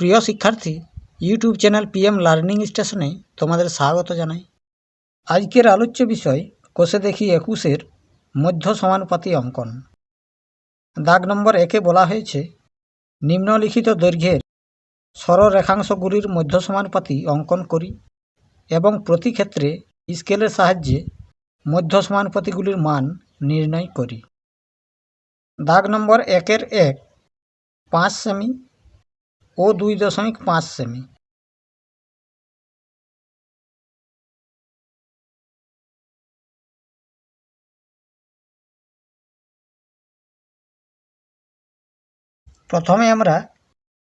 প্রিয় শিক্ষার্থী YouTube channel PM learning স্টেশনে তোমাদের স্বাগত জানাই। আজকের আলোচ্য বিষয়, কোষে দেখি একুশের মধ্য সমানুপাতি অঙ্কন। দাগ নম্বর একে বলা হয়েছে, নিম্নলিখিত দৈর্ঘ্যের সরলরেখাংশগুলির মধ্য সমানুপাতি অঙ্কন করি এবং প্রতি ক্ষেত্রে স্কেলের সাহায্যে মধ্য সমানুপাতিগুলির মান নির্ণয় করি। দাগ নম্বর একের এক, পাঁচ সেমি ও দুই দশমিক পাঁচ সেমি। প্রথমে আমরা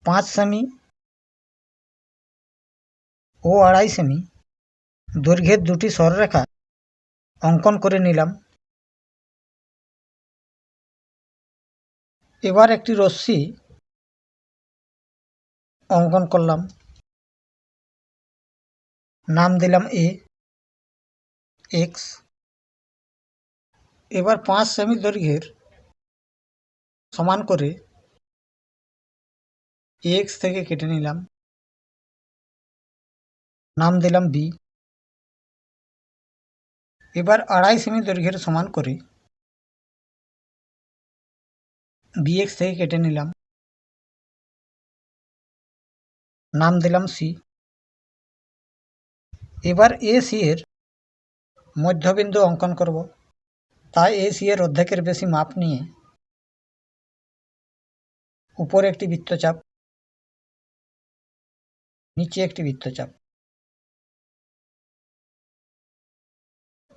পাঁচ সেমি ও আড়াই সেমি দৈর্ঘ্যের দুটি সরলরেখা অঙ্কন করে নিলাম। এবার একটি রশ্মি অঙ্কন করলাম। নাম দিলাম এ এক্স এবার পাঁচ সেমি দৈর্ঘ্যের সমান করে এক্স থেকে কেটে নিলাম। নাম দিলাম বি এবার আড়াই সেমি দৈর্ঘ্যের সমান করে বিএক্স থেকে কেটে নিলাম। নাম দিলাম সি। এবার এ সি এর মধ্যবিন্দু অঙ্কন করব। তাই এ সি এর অর্ধেকের বেশি মাপ নিয়ে উপরে একটি বৃত্তচাপ, নিচে একটি বৃত্তচাপ।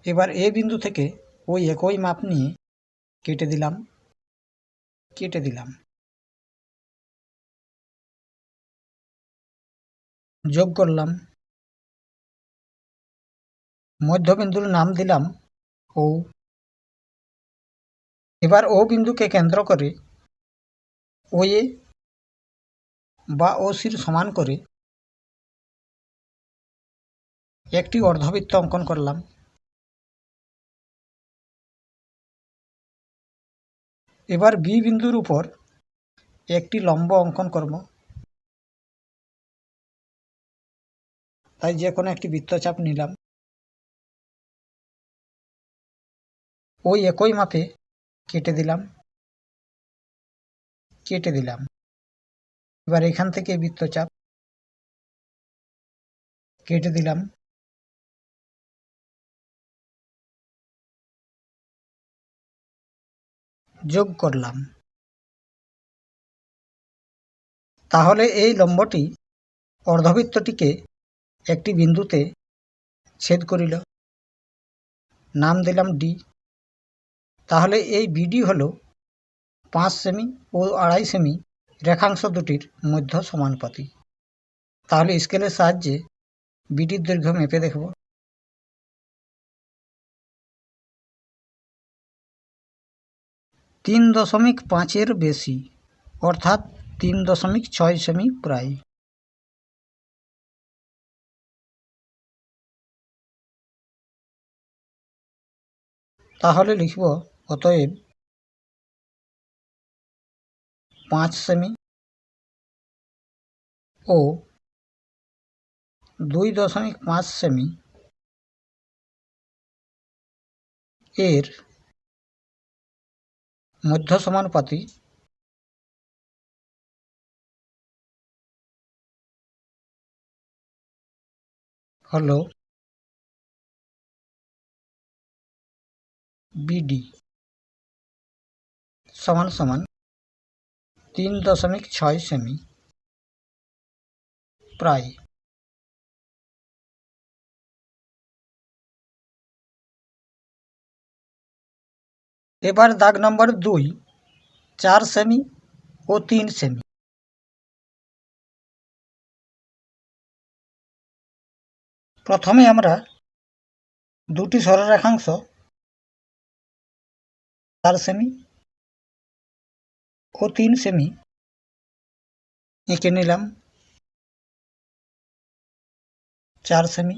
এবার এ বিন্দু থেকে ওই একই মাপ নিয়ে কেটে দিলাম কেটে দিলাম। যোগ করলাম। মধ্যবিন্দুর নাম দিলাম ও। এবার ও বিন্দুকে কেন্দ্র করে ও এ বা ও সির সমান করে একটি অর্ধবৃত্ত অঙ্কন করলাম। এবার বি বিন্দুর উপর একটি লম্ব অঙ্কন করব। তাই যে কোনো একটি বৃত্তচাপ নিলাম। ওই একই মাপে কেটে দিলাম। কেটে দিলাম। এবার এখান থেকে বৃত্তচাপ কেটে দিলাম। যোগ করলাম। তাহলে এই লম্বটি অর্ধবৃত্তটিকে একটি বিন্দুতে ছেদ করিল। নাম দিলাম ডি তাহলে এই বিডি হল পাঁচ সেমি ও আড়াই সেমি রেখাংশ দুটির মধ্য সমানুপাতি তাহলে স্কেলের সাহায্যে বিডির দৈর্ঘ্য মেপে দেখব। তিন দশমিক পাঁচের বেশি, অর্থাৎ তিন দশমিক ছয় সেমি প্রায়। তাহলে লিখব অতএব পাঁচ সেমি ও দুই দশমিক পাঁচ সেমি এর মধ্য সমানুপাতি হল বিডি সমান সমান তিন দশমিক ছয় সেমি। প্রায়। এবার দাগ নম্বর দুই, চার সেমি ও তিন সেমি। প্রথমে আমরা দুটি সরলরেখাংশ চার সেমি ও তিন সেমি এঁকে নিলাম। চার সেমি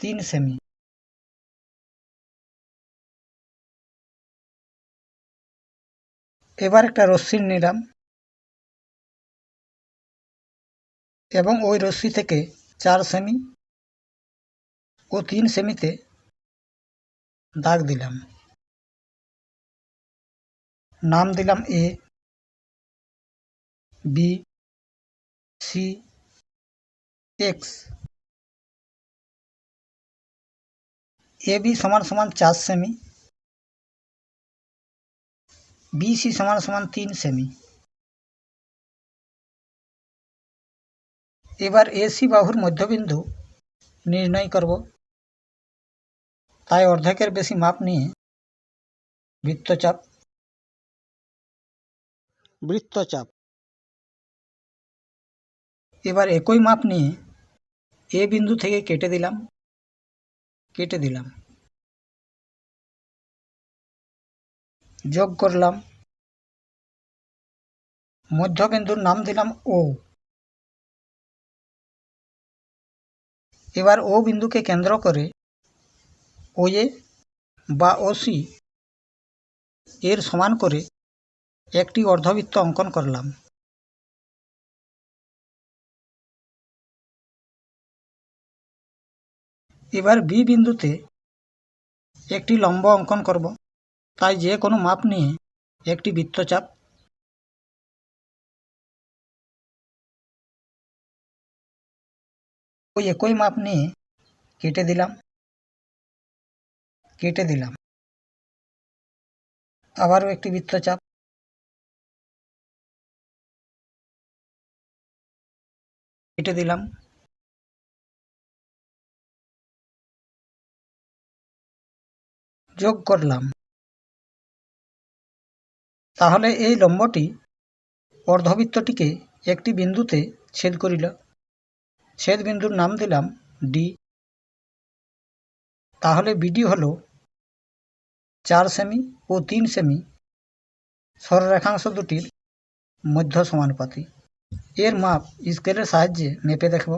তিন সেমি এবার একটা রশ্মি নিলাম এবং ওই রশ্মি থেকে চার সেমি ও তিন সেমিতে দাগ দিলাম নাম দিলাম A B C X A B সমান সমান চার সেমি বিসি সমান সমান তিন সেমি এবার এসি বাহুর মধ্যবিন্দু নির্ণয় করব তাই অর্ধেকের বেশি মাপ নিয়ে বৃত্তচাপ বৃত্তচাপ। এবার একই মাপ নিয়ে এ বিন্দু থেকে কেটে দিলাম কেটে দিলাম। যোগ করলাম মধ্যবিন্দুর নাম দিলাম ও এবার ও বিন্দুকে কেন্দ্র করে ও এ বা ওসি এর সমান করে একটি অর্ধবৃত্ত অঙ্কন করলাম। এবার বি বিন্দুতে একটি লম্ব অঙ্কন করব, তাই যে কোনো মাপ নিয়ে একটি বৃত্তচাপ। ওই একই মাপ নিয়ে কেটে দিলাম। কেটে দিলাম। আবারও একটি বৃত্তচাপ। কেটে দিলাম। যোগ করলাম। তাহলে এই লম্বটি অর্ধবৃত্তটিকে একটি বিন্দুতে ছেদ করিল। ছেদ বিন্দুর নাম দিলাম ডি তাহলে বিডি হল চার সেমি ও তিন সেমি সরলরেখাংশ দুটির মধ্য সমানুপাতি। এর মাপ স্কেলের সাহায্যে মেপে দেখব।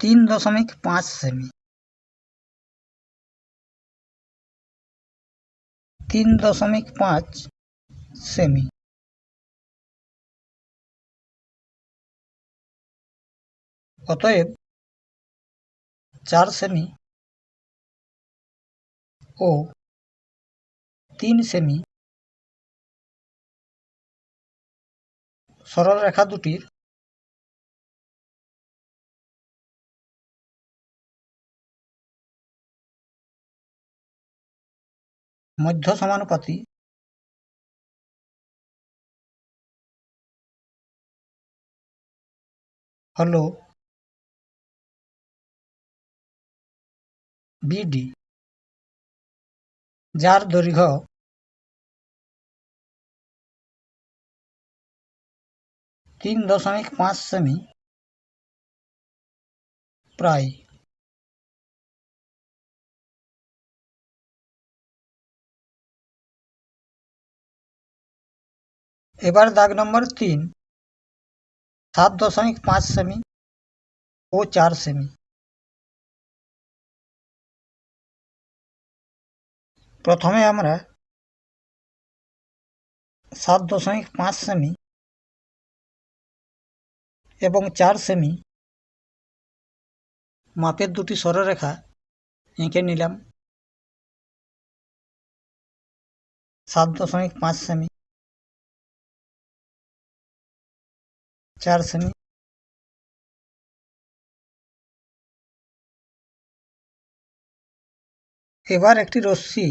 তিন দশমিক পাঁচ সেমি। তিন দশমিক পাঁচ সেমি। অতএব চার সেমি ও তিন সেমি সরলরেখা দুটির মধ্য সমানুপাতি হল বিডি যার দৈর্ঘ্য তিন দশমিক পাঁচ সেমি প্রায়। এবার দাগ নম্বর তিন, সাত দশমিক পাঁচ সেমি ও চার সেমি। প্রথমে আমরা সাত দশমিক পাঁচ সেমি এবং চার সেমি মাপের দুটি সরলরেখা এঁকে নিলাম। সাত দশমিক পাঁচ সেমি, চার সেমি, এবার একটি রশ্মি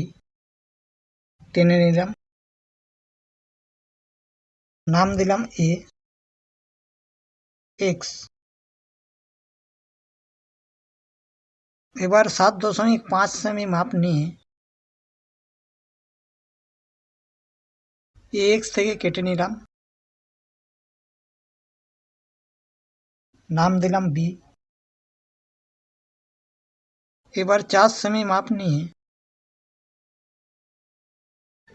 টেনে নিলাম। নাম দিলাম এ এক্স এবার সাত দশমিক পাঁচ সেমি মাপ নিয়ে এক্স থেকে কেটে নিলাম। নাম দিলাম বি এবার চার সেমি মাপ নিয়ে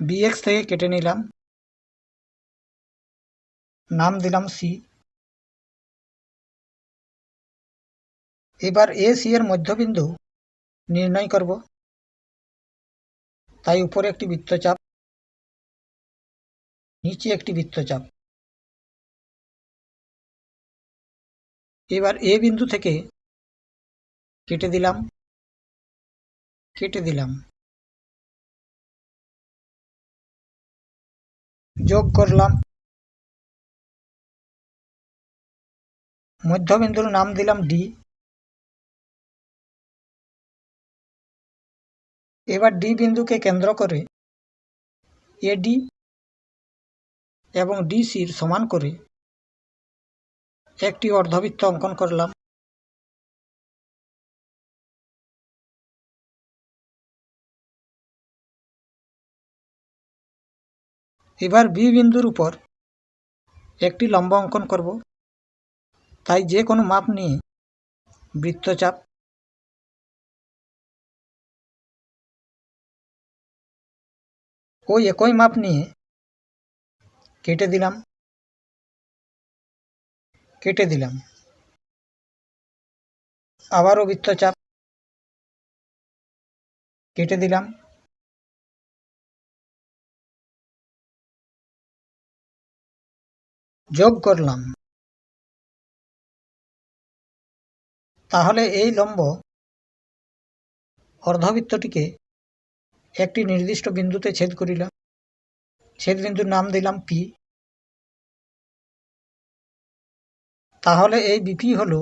বিএক্স থেকে কেটে নিলাম। নাম দিলাম সি এবার এ সি এর মধ্যবিন্দু নির্ণয় করব। তাই উপরে একটি বৃত্তচাপ, নিচে একটি বৃত্তচাপ। এবার এ বিন্দু থেকে কেটে দিলাম। কেটে দিলাম। যোগ করলাম। মধ্যবিন্দুর নাম দিলাম ডি এবার ডি বিন্দুকে কেন্দ্র করে এডি এবং ডিসির সমান করে একটি অর্ধবৃত্ত অঙ্কন করলাম। এবার বি বিন্দুর উপর একটি লম্ব অঙ্কন করব। তাই যে কোনো মাপ নিয়ে বৃত্তচাপ ওই একই মাপ নিয়ে কেটে দিলাম। কেটে দিলাম। আবারও বৃত্তচাপ কেটে দিলাম। যোগ করলাম। তাহলে এই লম্ব অর্ধবৃত্তটিকে একটি নির্দিষ্ট বিন্দুতে ছেদ করিলাম। ছেদ বিন্দুর নাম দিলাম পি তাহলে এই বিপি হল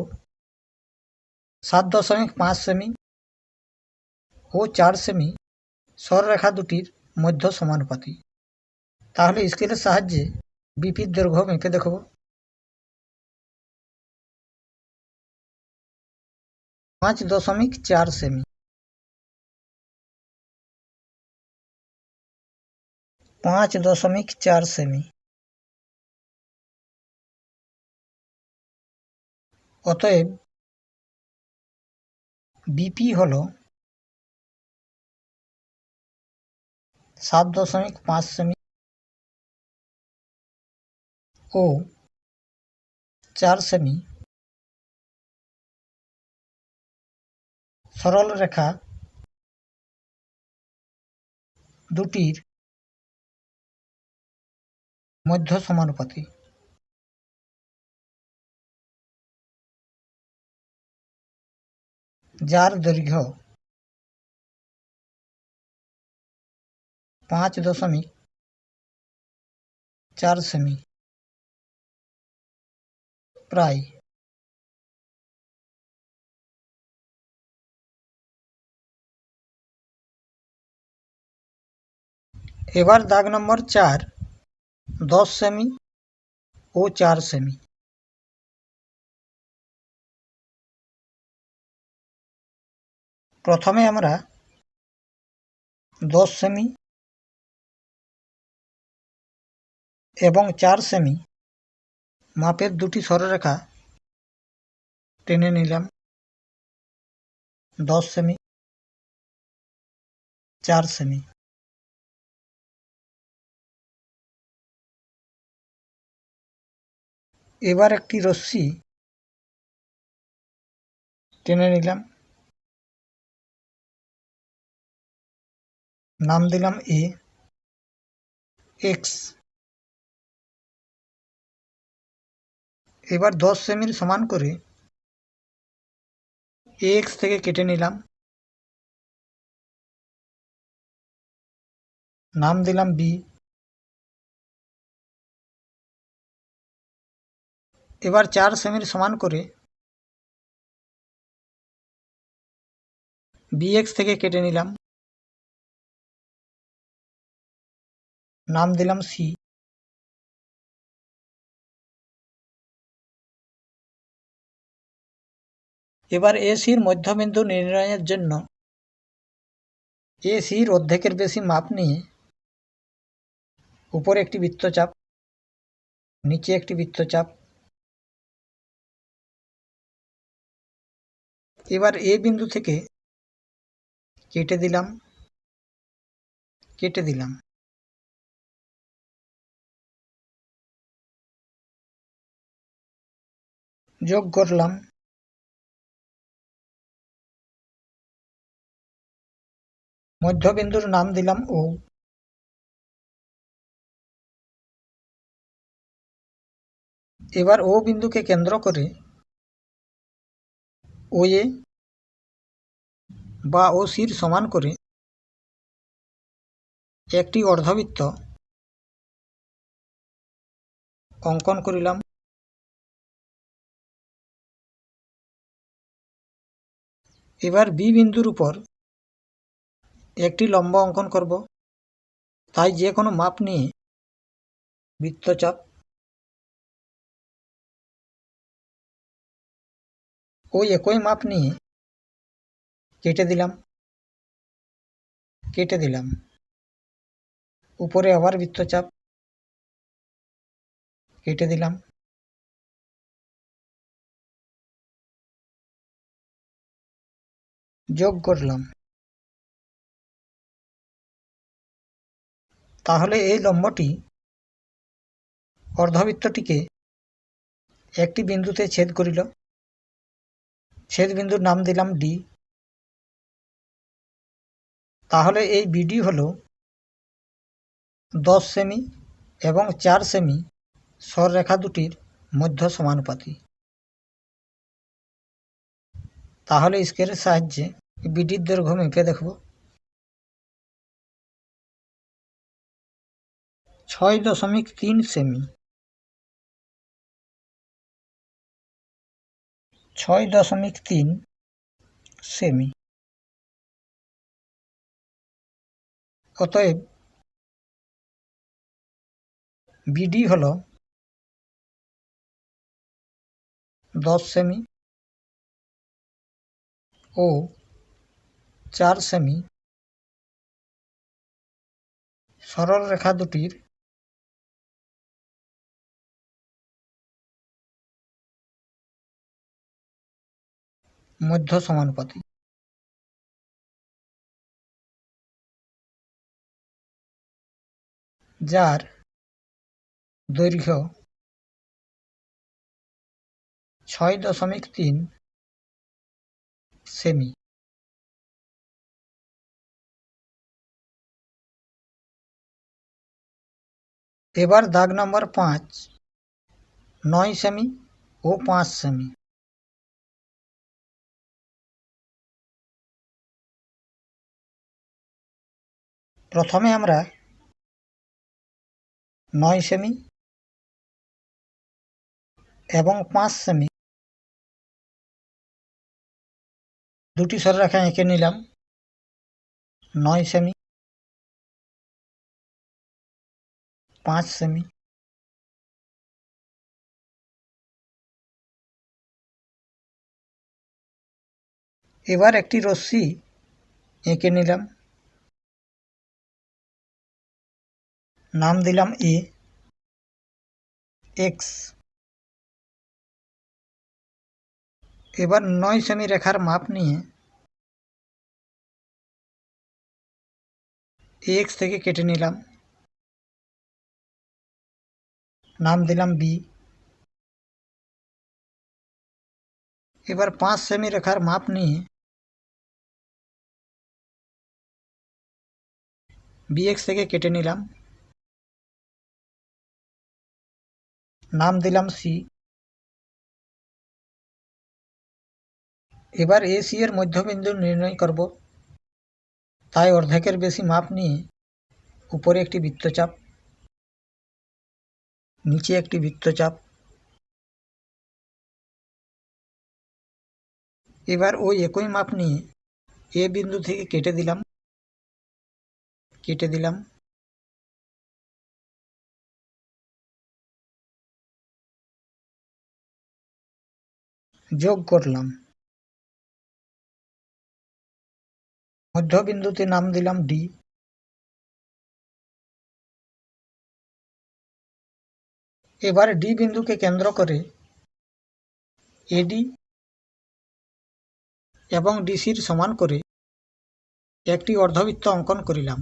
সাত দশমিক পাঁচ সেমি ও চার সেমি সররেখা দুটির মধ্য সমানুপাতি। তাহলে স্কেলের সাহায্যে বিপির দৈর্ঘ্য মেপে দেখব। পাঁচ দশমিক চার সেমি। পাঁচ দশমিক চার সেমি। অতএব বিপি হল সাত দশমিক পাঁচ সেমি। ও চার সেমি সরল রেখা দুটির মধ্য সমানুপাতি যার দৈর্ঘ্য পাঁচ দশমিক চার সেমি প্রায়। এবার দাগ নম্বর চার, দশ সেমি ও চার সেমি। প্রথমে আমরা দশ সেমি এবং চার সেমি মাপের দুটি সরলরেখা টেনে নিলাম। দশ সেমি, চার সেমি। এবার একটি রশ্মি টেনে নিলাম। নাম দিলাম এ এক্স এবার দশ সেমির সমান করে এক্স থেকে কেটে নিলাম। নাম দিলাম বি এবার চার সেমির সমান করে বিএক্স থেকে কেটে নিলাম। নাম দিলাম সি এবার এসির মধ্যবিন্দু নির্ণয়ের জন্য। এসির অর্ধেকের বেশি মাপ নিয়ে উপরে একটি বৃত্তচাপ, নিচে একটি বৃত্তচাপ। এবার এ বিন্দু থেকে কেটে দিলাম কেটে দিলাম। যোগ করলাম মধ্যবিন্দুর নাম দিলাম ও। এবার ও বিন্দুকে কেন্দ্র করে ও এ বা ও সির সমান করে একটি অর্ধবৃত্ত অঙ্কন করিলাম। এবার বি বিন্দুর উপর একটি লম্ব অঙ্কন করব। তাই যে কোনো মাপ নিয়ে বৃত্তচাপ ওই একই মাপ নিয়ে কেটে দিলাম। কেটে দিলাম। উপরে আবার বৃত্তচাপ কেটে দিলাম। যোগ করলাম। তাহলে এই লম্বটি অর্ধবৃত্তটিকে একটি বিন্দুতে ছেদ করিল। ছেদ বিন্দুর নাম দিলাম ডি তাহলে এই বিডি হল দশ সেমি এবং চার সেমি সররেখা দুটির মধ্য সমানুপাতি। তাহলে স্কেলের সাহায্যে বিডির দৈর্ঘ্য মেপে দেখব। ছয় দশমিক তিন সেমি। ছয় দশমিক তিন সেমি। অতএব বিডি হল দশ সেমি ও চার সেমি। সরল রেখা দুটির মধ্য সমানুপাতি যার দৈর্ঘ্য ছয় দশমিক তিন সেমি। এবার দাগ নম্বর পাঁচ, নয় সেমি ও পাঁচ সেমি। প্রথমে আমরা নয় সেমি এবং পাঁচ সেমি দুটি সরলরেখা এঁকে নিলাম। নয় সেমি, পাঁচ সেমি। এবার একটি রশ্মি এঁকে নিলাম। নাম দিলাম এ এক্স এবার নয় সেমি রেখার মাপ নিয়ে এক্স থেকে কেটে নিলাম নাম দিলাম বি এবার পাঁচ সেমি রেখার মাপ নিয়ে বিএক্স থেকে কেটে নিলাম নাম দিলাম সি এবার এসি এর মধ্যবিন্দু নির্ণয় করব। তাই অর্ধেকের বেশি মাপ নিয়ে উপরে একটি বৃত্তচাপ, নিচে একটি বৃত্তচাপ। এবার ওই একই মাপ নিয়ে এ বিন্দু থেকে কেটে দিলাম। কেটে দিলাম। যোগ করলাম। মধ্যবিন্দুতে নাম দিলাম ডি এবার ডি বিন্দুকে কেন্দ্র করে এডি এবং ডিসির সমান করে একটি অর্ধবৃত্ত অঙ্কন করিলাম।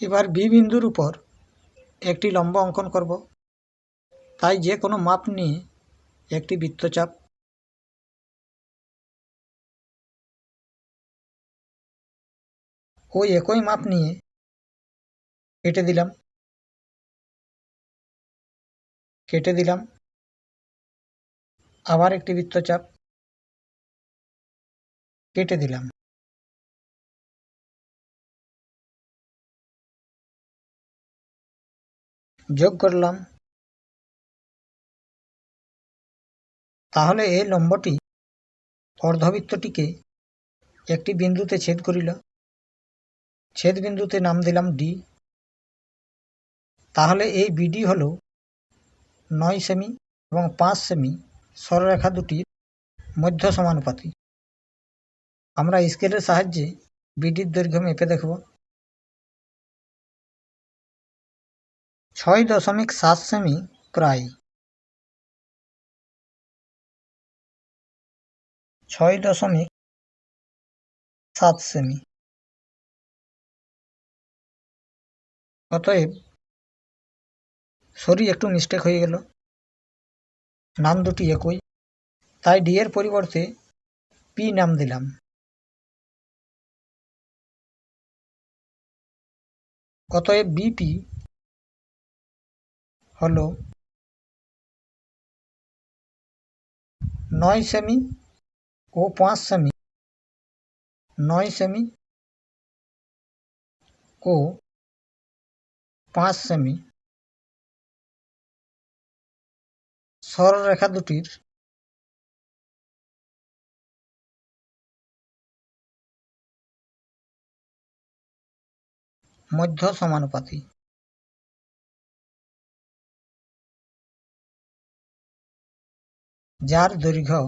এবার বি বিন্দুর উপর একটি লম্ব অঙ্কন করব। তাই যে কোনো মাপ নিয়ে একটি বৃত্তচাপ। ওই একই মাপ নিয়ে কেটে দিলাম। কেটে দিলাম। আবার একটি বৃত্তচাপ। কেটে দিলাম। যোগ করলাম। তাহলে এই লম্বটি অর্ধবৃত্তটিকে একটি বিন্দুতে ছেদ করিল। ছেদ বিন্দুতে নাম দিলাম ডি তাহলে এই বিডি হল নয় সেমি এবং পাঁচ সেমি সরলরেখা দুটির মধ্য সমানুপাতি আমরা স্কেলের সাহায্যে বিডির দৈর্ঘ্য মেপে দেখব। ছয় দশমিক সাত সেমি প্রায়। ছয় দশমিক সাত সেমি। অতএব সরি একটু মিস্টেক হয়ে গেল। নাম দুটি একই। তাই ডি এর পরিবর্তে পি নাম দিলাম। অতএব বিপি হল নয় সেমি ও পাঁচ সেমি। নয় সেমি ও পাঁচ সেমি। সরলরেখা দুটির মধ্য সমানুপাতি। যার দৈর্ঘ্য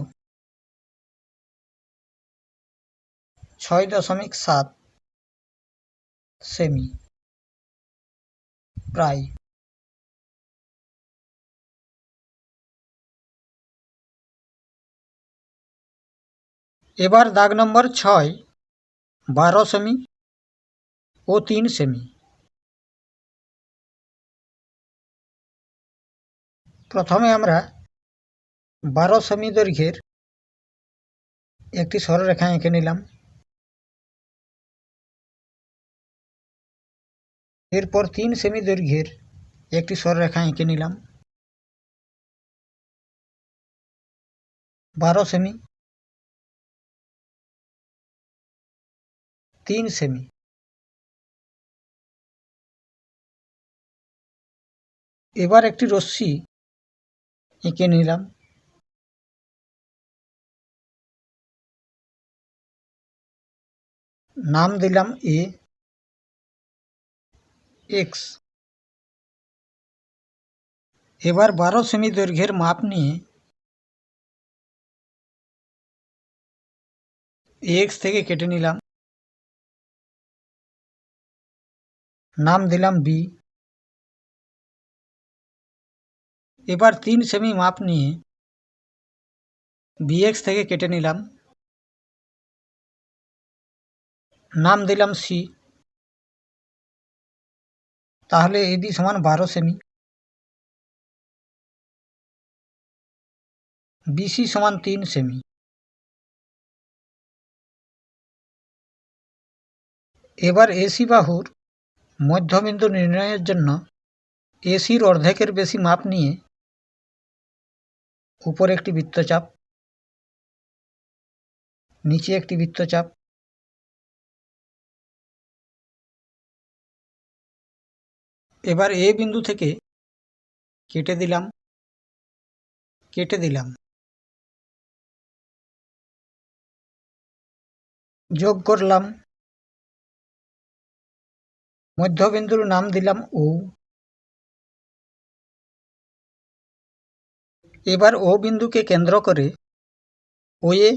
ছয় দশমিক সাত সেমি। প্রায়। এবার দাগ নম্বর ছয়, বারো সেমি ও তিন সেমি। প্রথমে আমরা বারো সেমি দৈর্ঘ্যের একটি সরলরেখা এঁকে নিলাম। এরপর তিন সেমি দৈর্ঘ্যের একটি সরলরেখা এঁকে নিলাম। বারো সেমি। তিন সেমি। এবার একটি রশ্মি এঁকে নিলাম। নাম দিলাম এ, এক্স। এবার বারো সেমি দৈর্ঘ্যের মাপ নিয়ে এক্স থেকে কেটে নিলাম। নাম দিলাম বি। এবার তিন সেমি মাপ নিয়ে বিএক্স থেকে কেটে নিলাম। নাম দিলাম সি। তাহলে এবি সমান বারো সেমি বিসি সমান তিন সেমি এবার এসি বাহুর মধ্যবিন্দু নির্ণয়ের জন্য এসির অর্ধেকের বেশি মাপ নিয়ে উপরে একটি বৃত্তচাপ, নিচে একটি বৃত্তচাপ এবার এ বিন্দু থেকে কেটে দিলাম কেটে দিলাম। যোগ করলাম। মধ্যবিন্দুর নাম দিলাম ও। এবার ও বিন্দুকে কেন্দ্র করে ওয়ে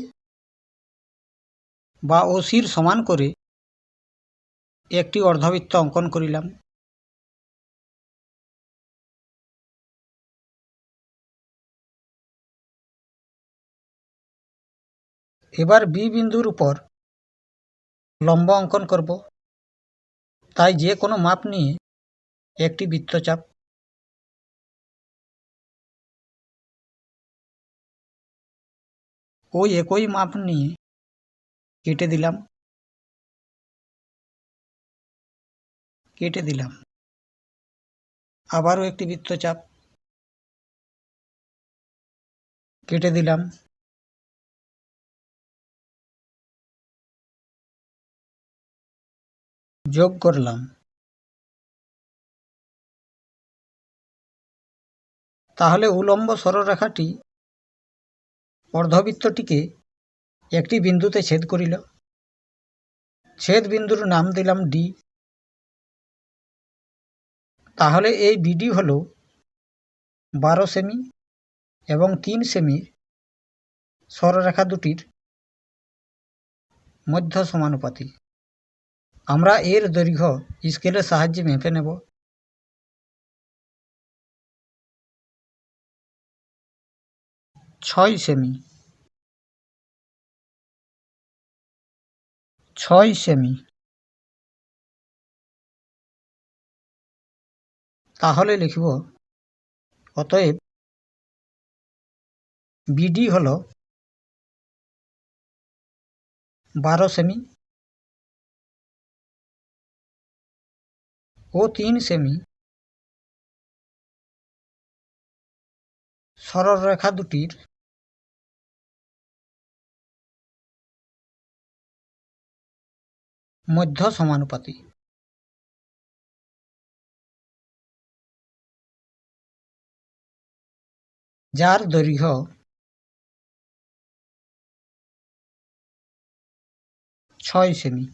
বা ওসির সমান করে একটি অর্ধবৃত্ত অঙ্কন করিলাম। এবার বি বিন্দুর উপর লম্ব অঙ্কন করব। তাই যে কোনো মাপ নিয়ে একটি বৃত্তচাপ। ওই একই মাপ নিয়ে কেটে দিলাম। কেটে দিলাম। আবারও একটি বৃত্তচাপ। কেটে দিলাম। যোগ করলাম। তাহলে উলম্ব সরলরেখাটি অর্ধবৃত্তটিকে একটি বিন্দুতে ছেদ করিল। ছেদ বিন্দুর নাম দিলাম ডি তাহলে এই বিডি হল বারো সেমি এবং তিন সেমির সরলরেখা দুটির মধ্য সমানুপাতি আমরা এর দৈর্ঘ্য স্কেলের সাহায্যে মেপে নেব। ছয় সেমি। ছয় সেমি। তাহলে লিখব, অতএব বিডি হল বারো সেমি। ও তিন সেমি। সরলরেখা দুটির। মধ্য সমানুপাতি। যার দৈর্ঘ্য ছয় সেমি।